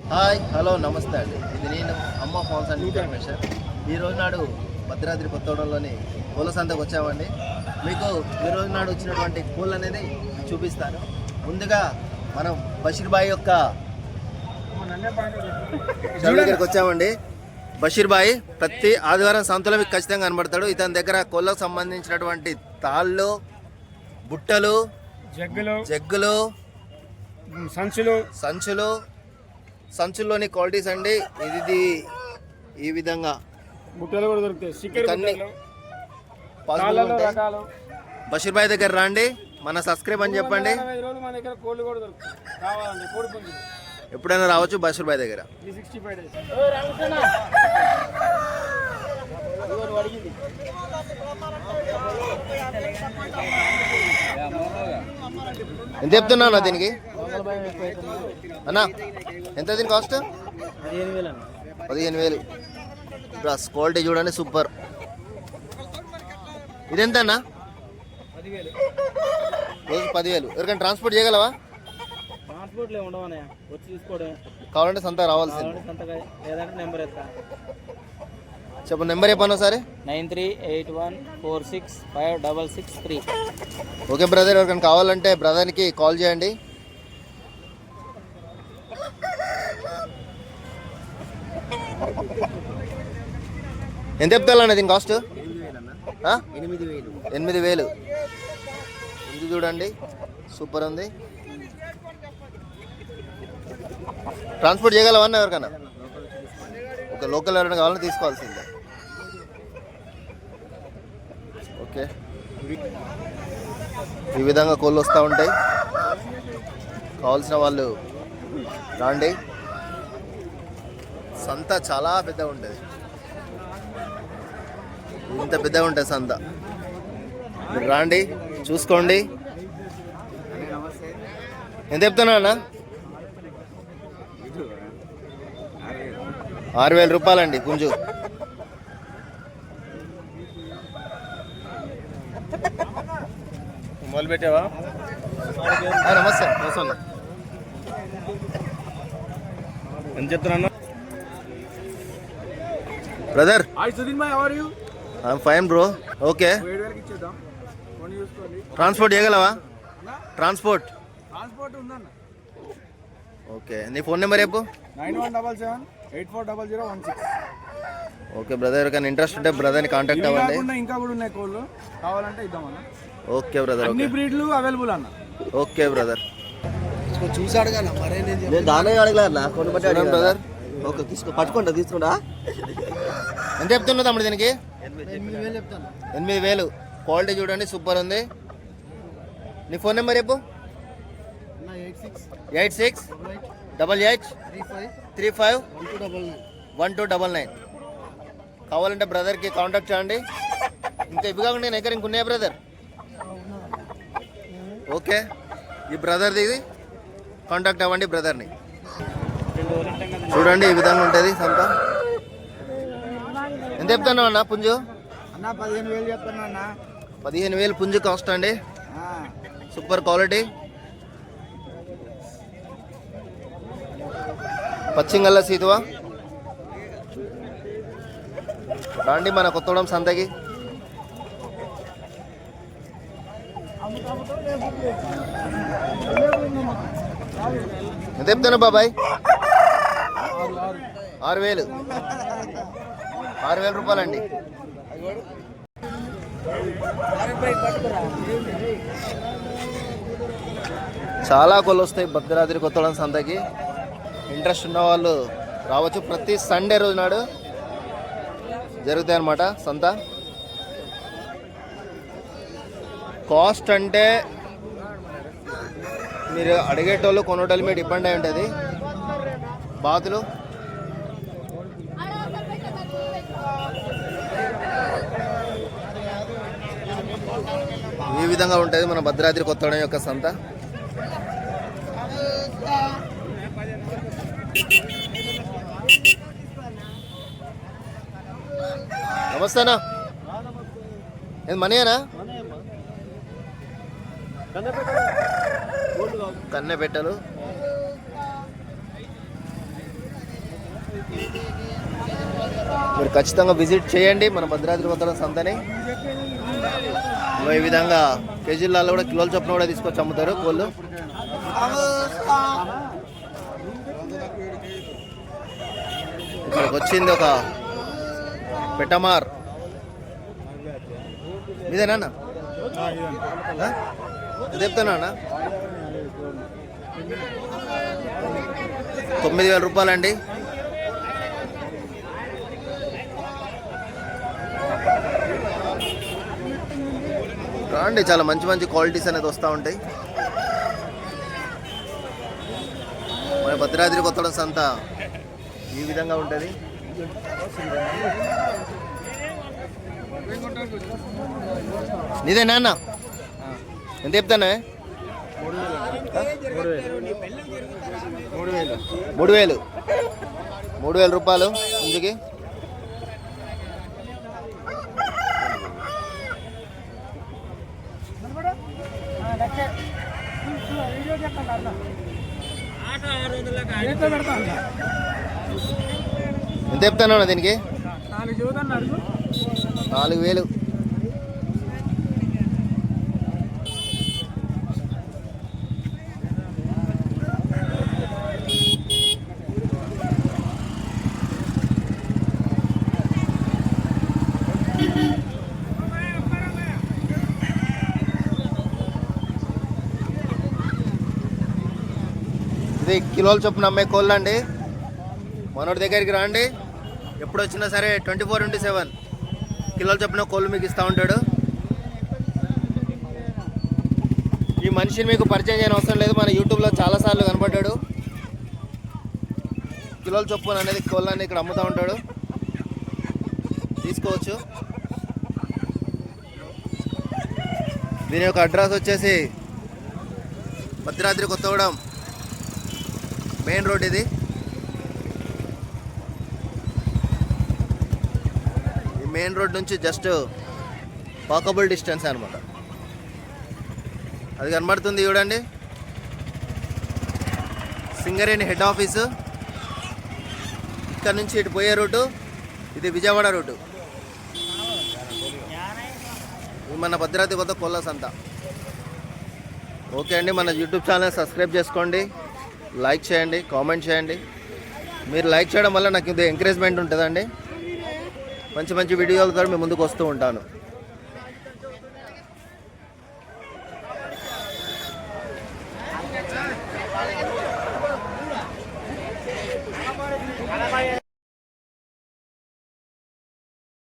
Hi hello నమస్తే అండి. ఇది నేను అమ్మ ఫోన్స్ అండ్ ఇన్ఫర్మేషన్. ఈ రోజు నాడు భద్రాద్రి కొత్తగూడెంలోని పూల సంతకు వచ్చామండి. మీకు ఈ రోజు నాడు వచ్చినటువంటి పూలు అనేది చూపిస్తాను. ముందుగా మనం బషీర్ బాయ్ యొక్క చెరువు దగ్గరికి వచ్చామండి. బషీర్ బాయ్ ప్రతి ఆదివారం సంతలో మీకు ఖచ్చితంగా కనబడతాడు. ఇతని దగ్గర కోళ్ళకు సంబంధించినటువంటి తాళ్ళు బుట్టలు జగ్గులు జగ్గులు సంచులు సంచులు సంచుల్లోని క్వాలిటీస్ అండి. ఇది ఈ విధంగా. బుట్టలు కూడా దొరుకుతాయి. బషీర్ భాయ్ దగ్గర రండి. మన సబ్స్క్రైబ్ అని చెప్పండి. ఎప్పుడైనా రావచ్చు బషీర్ భాయ్ దగ్గర. ఎంత చెప్తున్నా అన్న దీనికి? అన్న ఎంత దీని కాస్ట్ పదిహేను వేలు అన్న. పదిహేను వేలు డ్రస్ క్వాలిటీ చూడండి సూపర్ ఇదెంత అన్న? పదివేలు రోజు పదివేలు. ఎవరికైనా ట్రాన్స్పోర్ట్ చేయగలవా? కావాలంటే సంత రావాల్సింది. చెప్పు నెంబర్ చెప్పాను ఒకసారి. Nine three eight one four six five double six three. Okay brother ఎవరికైనా కావాలంటే బ్రదర్కి కాల్ చేయండి. ఎంత చెప్తాను దీని కాస్ట్? ఎనిమిది వేలు ఎనిమిది వేలు. ఇది చూడండి. సూపర్ ఉంది. ట్రాన్స్పోర్ట్ చేయగలవా అన్న ఎవరికైనా ఒక లోకల్ ఎవరైనా కావాలని తీసుకోవాల్సిందే. ఓకే. ఈ విధంగా కోళ్ళు వస్తూ ఉంటాయి. కావాల్సిన వాళ్ళు రాండి. సంత చాలా పెద్దగా ఉంటుంది. ఇంత పెద్దగా ఉంటుంది సంత. మీరు రాండి చూసుకోండి. ఎంత చెప్తున్నా అన్న? ఆరు వేల రూపాయలండి పుంజు. మొదలు పెట్టావా? నమస్తే. నమస్తే ఎంత చెప్తున్నా బ్రదర్ ఫైన్ బ్రో ఓకే కొని ట్రాన్స్పోర్ట్ చేయగలవా? ట్రాన్స్పోర్ట్ ట్రాన్స్పోర్ట్ ఉందన్న. ఓకే నీ ఫోన్ నెంబర్ చెప్పు. Nine one double seven eight four double zero one six. Okay brother ఎవరికైనా ఇంట్రెస్ట్ ఉంటే బ్రదర్ని కాంటాక్ట్ అవ్వండి. ఇంకా కూడా ఉన్నాయి కోళ్ళు కావాలంటే ఇద్దామన్న. ఓకే బ్రదర్ అన్ని బ్రీడ్లు అవైలబుల్ అన్న. ఓకే బ్రదర్ చూసాడు కదా మరే నేను దానే అడగలే కొన్ని బట్టి చూడండి బ్రదర్ ఓకే తీసుకో పట్టుకుంటా తీసుకుంటా. ఎంత చెప్తున్నా తమ్ముడు దీనికి? ఎనిమిది వేలు క్వాలిటీ చూడండి సూపర్ ఉంది. నీ ఫోన్ నెంబర్ చెప్పు. Eight six eight six double eight three five three five one two double nine. One two double nine. కావాలంటే బ్రదర్కి కాంటాక్ట్ చేయండి. ఇంకా ఇవి కాకుండా నేను దగ్గర ఇంకున్నాయా బ్రదర్? ఓకే. ఈ బ్రదర్ది ఇది. కాంటాక్ట్ అవ్వండి బ్రదర్ని. చూడండి ఈ విధంగా ఉంటుంది సంత. ఎంత చెప్తున్నావు అన్న పుంజు? అన్న పదిహేను వేలు చెప్తాను అన్న. పదిహేను వేలు పుంజు కాస్ట్ అండి. Super quality. పచ్చింగల్ల సీతువా. రండి మన కొత్తగూడెం సంతకి. ఎంత చెప్తాను బాబాయ్? ఆరు వేలు ఆరు వేల రూపాయలండి. చాలా కోళ్ళు వస్తాయి భద్రాద్రి కొత్తడం సంతకి. ఇంట్రెస్ట్ ఉన్న వాళ్ళు రావచ్చు. ప్రతి సండే రోజు నాడు జరుగుతాయి అన్నమాట సంత. కాస్ట్ అంటే మీరు అడిగేటోళ్ళు కొనేటోళ్ళు మీద డిపెండ్ అయి ఉంటుంది. బాతులు విధంగా ఉంటుంది మన భద్రాద్రి కొత్తడం యొక్క సంత? నమస్తేనా ఏది మనీనా కన్నె పెట్టలు. మీరు ఖచ్చితంగా విజిట్ చేయండి. మన భద్రాద్రి భద్రం సంతని. ఈ విధంగా కేజీలలో కూడా కిలోల చొప్పున కూడా తీసుకొచ్చి అమ్ముతారు కోళ్ళు. ఇక్కడికి వచ్చింది ఒక పెట్టమార్ ఇదేనా అన్న? చెప్తానా అన్న? తొమ్మిది వేల రూపాయలండి. అండి చాలా మంచి మంచి క్వాలిటీస్ అనేది వస్తూ ఉంటాయి. మన భద్రాద్రి కొత్తడం సంత ఈ విధంగా ఉంటుంది. నీదేనా నాన్న? ఎంత చెప్తానే? మూడు వేలు. మూడు వేల రూపాయలు ఇందుకే. ఎంత చెప్తాను దీనికి? నాలుగు వేలు. ఇది కిలోల చొప్పున అమ్మే కోళ్ళు అండి. మనోడి దగ్గరికి రండి. ఎప్పుడు వచ్చినా సరే ట్వంటీ ఫోర్ ఇంటూ సెవెన్ కిలోల చొప్పున కోళ్ళు మీకు ఇస్తూ ఉంటాడు. ఈ మనిషిని మీకు పరిచయం చేయని అవసరం లేదు. మన యూట్యూబ్లో చాలాసార్లు కనపడ్డాడు కిలోల చొప్పున అనేది కోళ్ళని ఇక్కడ అమ్ముతూ ఉంటాడు. తీసుకోవచ్చు. దీని యొక్క అడ్రస్ వచ్చేసి భద్రాద్రి కొత్తగూడెం. మెయిన్ రోడ్ ఇది. ఈ మెయిన్ రోడ్ నుంచి జస్ట్ వాకబుల్ డిస్టెన్స్ అనమాట అది కనబడుతుంది చూడండి. Singareni head office. ఇక్కడ నుంచి ఇటు పోయే రూటు ఇది విజయవాడ రూటు. ఇది మన భద్రాద్రి కొత్త కొల్ల సంత ఓకే అండి మన యూట్యూబ్ ఛానల్ సబ్స్క్రైబ్ చేసుకోండి. లైక్ చేయండి కామెంట్ చేయండి. మీరు లైక్ చేయడం వల్ల నాకు ఇది ఎంకరేజ్మెంట్ ఉంటుందండి. మంచి మంచి వీడియోలతో మీ ముందుకు వస్తూ ఉంటాను.